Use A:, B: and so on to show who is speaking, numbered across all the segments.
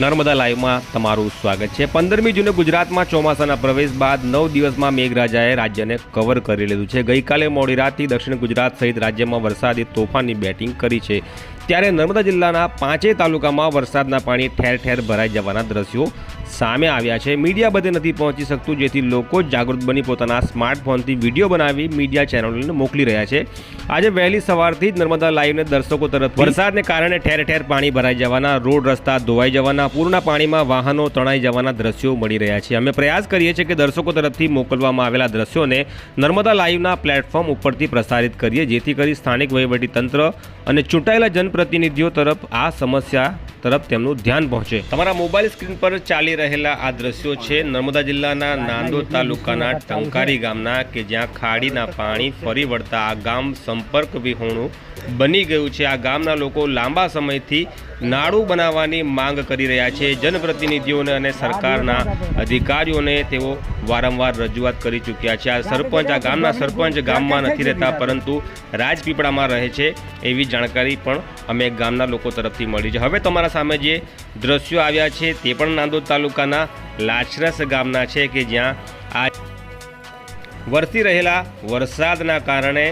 A: નર્મદા લાઈવમાં તમારું સ્વાગત છે. પંદરમી જૂને ગુજરાતમાં ચોમાસાના પ્રવેશ બાદ નવ દિવસમાં મેઘરાજાએ રાજ્યને કવર કરી લીધું છે. ગઈકાલે મોડી રાતથી દક્ષિણ ગુજરાત સહિત રાજ્યમાં વરસાદી તોફાનની બેટિંગ કરી છે. ત્યારે નર્મદા જિલ્લાના પાંચેય તાલુકામાં વરસાદના પાણી ઠેર ઠેર ભરાઈ જવાના દ્રશ્યો સામે આવ્યા છે. મીડિયા બધે નથી પહોંચી શકતું, જેથી લોકો જાગૃત બની પોતાના સ્માર્ટફોનથી વીડિયો બનાવી મીડિયા ચેનલોને મોકલી રહ્યા છે. આજે વહેલી સવારથી જ નર્મદા લાઈવને દર્શકો તરફ વરસાદને કારણે ઠેર ઠેર પાણી ભરાઈ જવાના, રોડ રસ્તા ધોવાઈ જવાના, પૂરના પાણીમાં વાહનો તણાઈ જવાના દ્રશ્યો મળી રહ્યા છે. અમે પ્રયાસ કરીએ છીએ કે દર્શકો તરફથી મોકલવામાં આવેલા દ્રશ્યોને નર્મદા લાઈવના પ્લેટફોર્મ ઉપરથી પ્રસારિત કરીએ, જેથી કરી સ્થાનિક વહીવટી તંત્ર અને ચૂંટાયેલા જનપ્રતિનિધિઓ તરફ આ સમસ્યા તરફ તેમનું ધ્યાન પહોંચે. તમારા મોબાઈલ સ્ક્રીન પર ચાલી રહેલા આ દ્રશ્યો છે નર્મદા જિલ્લાના નાંદોદ તાલુકાના ટંકારી ગામના કે જ્યાં ખાડીના પાણી ફરી વળતા આ ગામ સંપર્ક વિહોણું બની ગયું છે. આ ગામના લોકો લાંબા સમયથી નાળું બનાવવાની માંગ કરી રહ્યા છે. જનપ્રતિનિધિઓને અને સરકારના અધિકારીઓને તેઓ વારંવાર રજૂઆત કરી ચૂક્યા છે. આ સરપંચ, આ ગામના સરપંચ ગામમાં નથી રહેતા, પરંતુ રાજપીપળામાં રહે છે એવી જાણકારી પણ અમે ગામના લોકો તરફથી મળી છે. હવે તમારા સામે જે દ્રશ્યો આવ્યા છે તે પણ નાંદોદ તાલુકાના લાછરસ ગામના છે કે જ્યાં આ વરસી રહેલા વરસાદના કારણે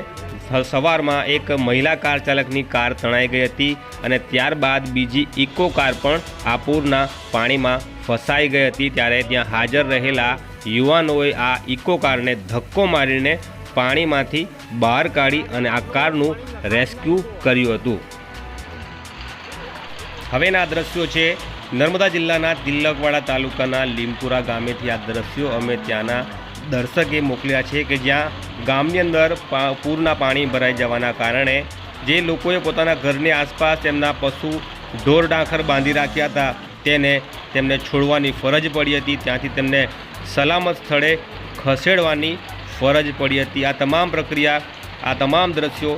A: સવારમાં એક મહિલા કાર ચાલકની કાર તણાઈ ગઈ હતી અને ત્યારબાદ બીજી ઇકો કાર પણ આ પૂરના પાણીમાં ફસાઈ ગઈ હતી. ત્યારે ત્યાં હાજર રહેલા યુવાનોએ આ ઇકો કારને ધક્કો મારીને પાણીમાંથી બહાર કાઢી અને આ કારનું રેસ્ક્યુ કર્યું હતું. હવેના દ્રશ્યો છે નર્મદા જિલ્લાના તિલકવાડા તાલુકાના લીમપુરા ગામેથી આ દ્રશ્યો અમે ત્યાંના દર્શકે મોકલ્યા છે કે જ્યાં ગામની અંદર પૂરના પાણી ભરાઈ જવાના કારણે જે લોકોએ પોતાના ઘરની આસપાસ તેમના પશુ ઢોર ડાંખર બાંધી રાખ્યા હતા તેને તેમને છોડવાની ફરજ પડી હતી. ત્યાંથી તેમને સલામત સ્થળે ખસેડવાની ફરજ પડી હતી. આ તમામ પ્રક્રિયા, આ તમામ દ્રશ્યો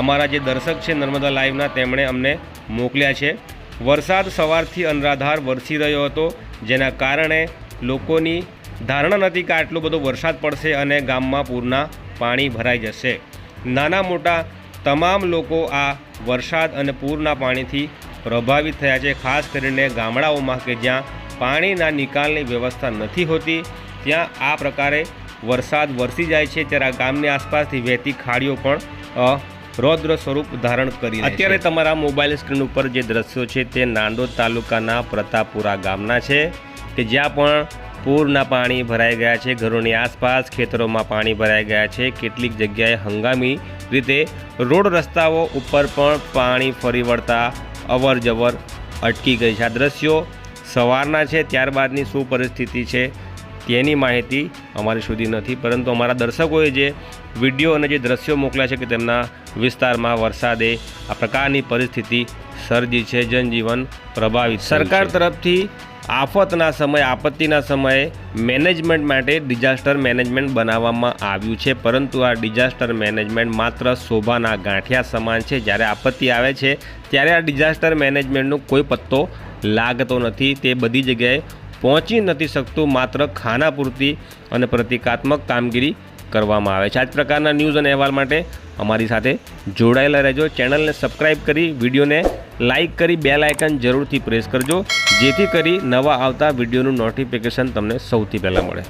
A: અમારા જે દર્શક છે નર્મદા લાઈવના તેમણે અમને મોકલ્યા છે. વરસાદ સવારથી અનરાધાર વરસી રહ્યો હતો, જેના કારણે લોકોની ધારણા નથી કે આટલો બધો વરસાદ પડશે અને ગામમાં પૂરના પાણી ભરાઈ જશે. નાના મોટા તમામ લોકો આ વરસાદ અને પૂરના પાણીથી પ્રભાવિત થયા છે, ખાસ કરીને ગામડાઓમાં કે જ્યાં પાણીના નિકાલની વ્યવસ્થા નથી હોતી, ત્યાં આ પ્રકારે વરસાદ વરસી જાય છે. ત્યારે ગામની આસપાસથી વહેતી ખાડીઓ પણ રૌદ્ર સ્વરૂપ ધારણ કરી અત્યારે તમારા મોબાઈલ સ્ક્રીન ઉપર જે દ્રશ્યો છે તે નાંદોદ તાલુકાના પ્રતાપપુરા ગામના છે કે જ્યાં પણ પૂરના પાણી ભરાઈ ગયા છે ઘરોની આસપાસ ખેતરોમાં પાણી ભરાઈ ગયા છે કેટલીક જગ્યાએ હંગામી રીતે રોડ રસ્તાઓ ઉપર પણ પાણી ફરી વળતા અવર જવર અટકી ગઈ છે. આ દ્રશ્યો સવારના છે ત્યારબાદની શું પરિસ્થિતિ છે તેની માહિતી અમારી સુધી નથી પરંતુ અમારા દર્શકોએ જે વીડિયો અને જે દ્રશ્યો મોકલ્યા છે કે તેમના વિસ્તારમાં વરસાદે આ પ્રકારની પરિસ્થિતિ સર્જી છે જનજીવન પ્રભાવિત સરકાર તરફથી આફતના સમયે આપત્તિના સમયે મેનેજમેન્ટ માટે ડિઝાસ્ટર મેનેજમેન્ટ બનાવવામાં આવ્યું છે પરંતુ આ ડિઝાસ્ટર મેનેજમેન્ટ માત્ર શોભાના ગાંઠિયા સમાન છે. જ્યારે આપત્તિ આવે છે ત્યારે આ ડિઝાસ્ટર મેનેજમેન્ટનો કોઈ પત્તો લાગતો નથી. તે બધી જગ્યાએ પહોંચી નથી શકતું, માત્ર ખાના પૂરતી અને પ્રતિકાત્મક કામગીરી કરવામાં આવે છે. આ જ પ્રકારના ન્યૂઝ અને અહેવાલ માટે અમારી સાથે જોડાયેલા રહેજો. ચેનલને સબસ્ક્રાઈબ કરી, વિડીયોને લાઇક કરી બેલ આઇકન જરૂરથી પ્રેસ કરજો. જેથી કરી નવા આવતા વિડીયોનું નોટિફિકેશન તમને સૌથી પહેલાં મળે.